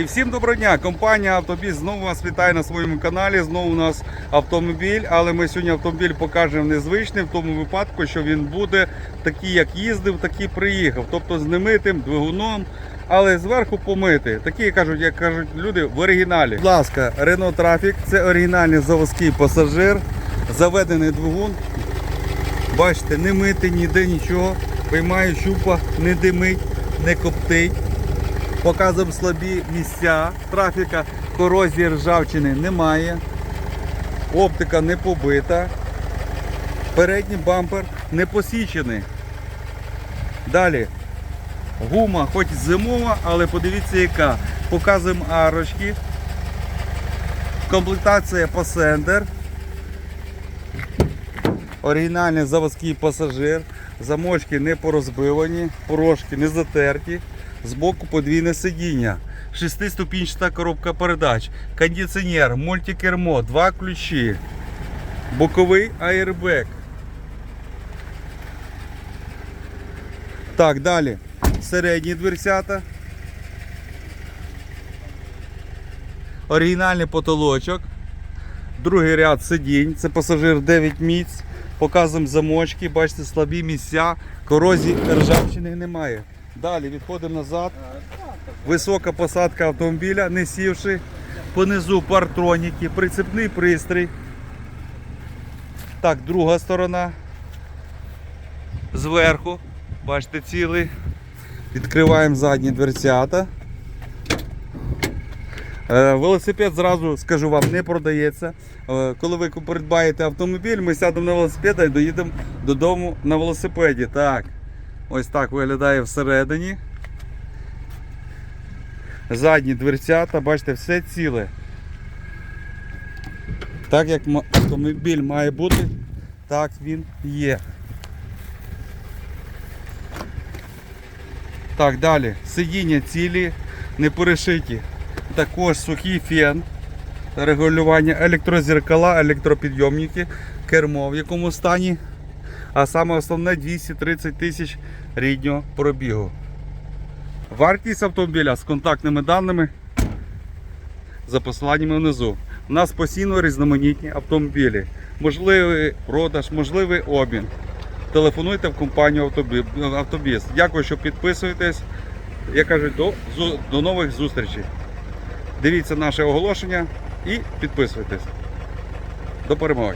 І всім доброго дня! Компанія Автобіс знову вас вітає на своєму каналі. Знову у нас автомобіль, але ми сьогодні автомобіль покажемо незвичний в тому випадку, що він буде такий, як їздив, такий приїхав. Тобто з немитим двигуном, але зверху помитий. Такі кажуть, як кажуть люди, в оригіналі. Будь ласка, Renault Traffic це оригінальний заводський пасажир, заведений двигун. Бачите, не мити ніде нічого. Виймаю щупа, не димить, не коптить. Показуємо слабі місця трафіка, корозії ржавчини немає. Оптика не побита. Передній бампер не посічений. Далі. Гума хоч зимова, але подивіться яка. Показуємо арочки. Комплектація Passender. Оригінальний заводський пасажир. Замочки не порозбивані, порошки не затерті. Збоку подвійне сидіння. Шестиступінчата коробка передач, кондиціонер, мультикермо, два ключі, боковий аербек. Так, далі. Середні дверцята. Оригінальний потолочок. Другий ряд сидінь. Це пасажир 9 місць. Показуємо замочки, бачите, слабі місця, корозії ржавчини немає. Далі відходимо назад. Висока посадка автомобіля, не сівши. Понизу партроніки, прицепний пристрій. Так, друга сторона. Зверху, бачите, цілий. Відкриваємо задні дверцята. Е, Велосипед зразу скажу вам не продається. Е, Коли ви придбаєте автомобіль, ми сядемо на велосипед і доїдемо додому на велосипеді. Так. Ось так виглядає всередині. Задні дверцята, бачите, все ціле. Так як автомобіль має бути, так він є. Так, далі. Сидіння цілі, не перешиті. Також сухий фен, регулювання електрозеркала, електропідйомники, кермо в якому стані. А саме основне 230 тисяч ріднього пробігу. Вартість автомобіля з контактними даними за посиланнями внизу. У нас постійно різноманітні автомобілі. Можливий продаж, можливий обмін. Телефонуйте в компанію «Автобі- Автобіс. Дякую, що підписуєтесь. Я кажу, до, до нових зустрічей. Дивіться наше оголошення і підписуйтесь. До перемоги!